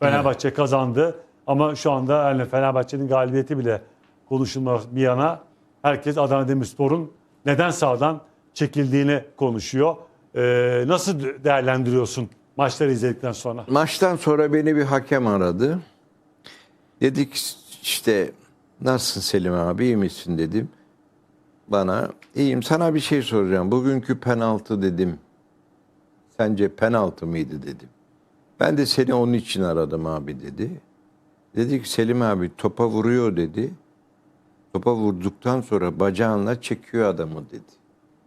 Fenerbahçe kazandı ama şu anda yani Fenerbahçe'nin galibiyeti bile konuşulmaz bir yana herkes Adana Demirspor'un neden sağdan çekildiğini konuşuyor. Ee, nasıl değerlendiriyorsun maçları izledikten sonra? Maçtan sonra beni bir hakem aradı. Dedik işte nasılsın Selim abi iyi misin dedim. Bana iyiyim sana bir şey soracağım. Bugünkü penaltı dedim. Sence penaltı mıydı dedim. Ben de seni onun için aradım abi dedi. Dedi ki Selim abi topa vuruyor dedi. Topa vurduktan sonra bacağınla çekiyor adamı dedi.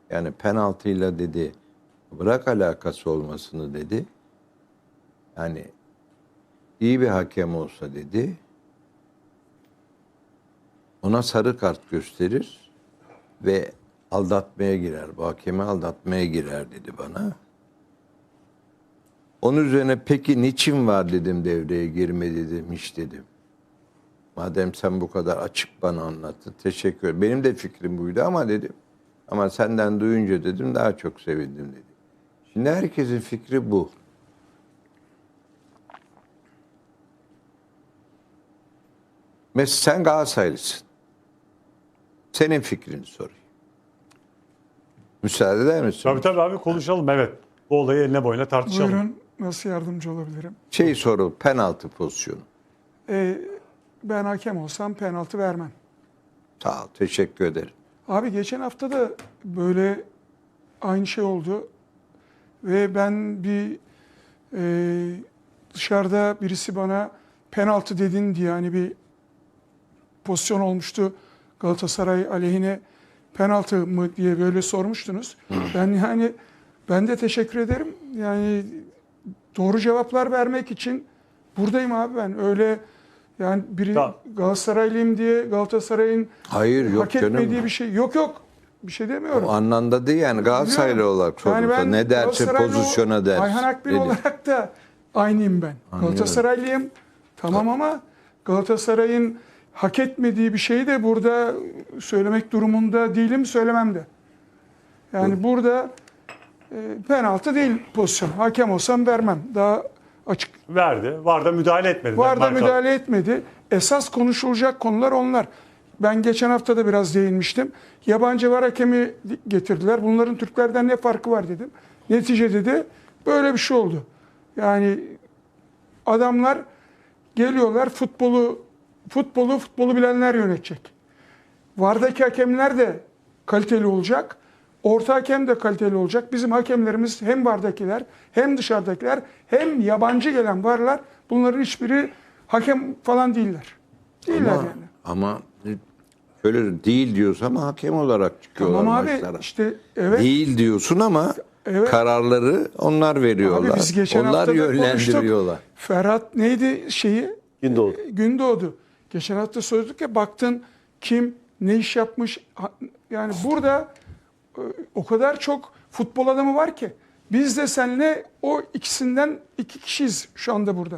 Yani penaltıyla dedi. Bırak alakası olmasını dedi. Yani iyi bir hakem olsa dedi. Ona sarı kart gösterir ve aldatmaya girer. Bu hakemi aldatmaya girer dedi bana. Onun üzerine peki niçin var dedim devreye girmedi dedim hiç dedim. Madem sen bu kadar açık bana anlattın teşekkür ederim. Benim de fikrim buydu ama dedim. Ama senden duyunca dedim daha çok sevindim dedi. Şimdi herkesin fikri bu. Mesela sen Galatasaraylısın. Senin fikrini sorayım. Müsaade eder misin? Tabii tabii abi konuşalım evet. Bu olayı eline boyuna tartışalım. Buyurun nasıl yardımcı olabilirim? Şey soru, penaltı pozisyonu. Ee, ben hakem olsam penaltı vermem. Sağ ol, teşekkür ederim. Abi geçen hafta da böyle aynı şey oldu. Ve ben bir e, dışarıda birisi bana penaltı dedin diye hani bir pozisyon olmuştu Galatasaray aleyhine penaltı mı diye böyle sormuştunuz. Ben yani ben de teşekkür ederim. Yani doğru cevaplar vermek için buradayım abi ben. Öyle yani biri Tamam. Galatasaraylıyım diye Galatasaray'ın Hayır yok hak etmediği canım. bir şey yok yok. Bir şey demiyorum. O anlamda değil yani Galatasaraylı Biliyorum. olarak ben ne derse pozisyona der. Ayhan Akbil dedi. olarak da aynıyım ben. Anlıyorum. Galatasaraylıyım. Tamam ama Galatasaray'ın hak etmediği bir şeyi de burada söylemek durumunda değilim, söylemem de. Yani burada e, penaltı değil pozisyon. Hakem olsam vermem. Daha açık. Verdi. Varda müdahale etmedi. Var da Marka. müdahale etmedi. Esas konuşulacak konular onlar. Ben geçen hafta da biraz değinmiştim. Yabancı var hakemi getirdiler. Bunların Türklerden ne farkı var dedim. Neticede de böyle bir şey oldu. Yani adamlar geliyorlar futbolu futbolu futbolu bilenler yönetecek. Vardaki hakemler de kaliteli olacak. Orta hakem de kaliteli olacak. Bizim hakemlerimiz hem vardakiler hem dışarıdakiler hem yabancı gelen varlar. Bunların hiçbiri hakem falan değiller. Değiller Ama, yani. ama şöyle değil diyorsun ama hakem olarak çıkıyorlar Tamam abi maçlara. işte evet. Değil diyorsun ama Evet. kararları onlar veriyorlar. Abi biz geçen onlar hafta yönlendiriyorlar. konuştuk. Ferhat neydi şeyi? Gündoğdu. E, Gündoğdu. Geçen hafta sorduk ya baktın kim ne iş yapmış. Yani burada o kadar çok futbol adamı var ki. Biz de seninle o ikisinden iki kişiyiz şu anda burada.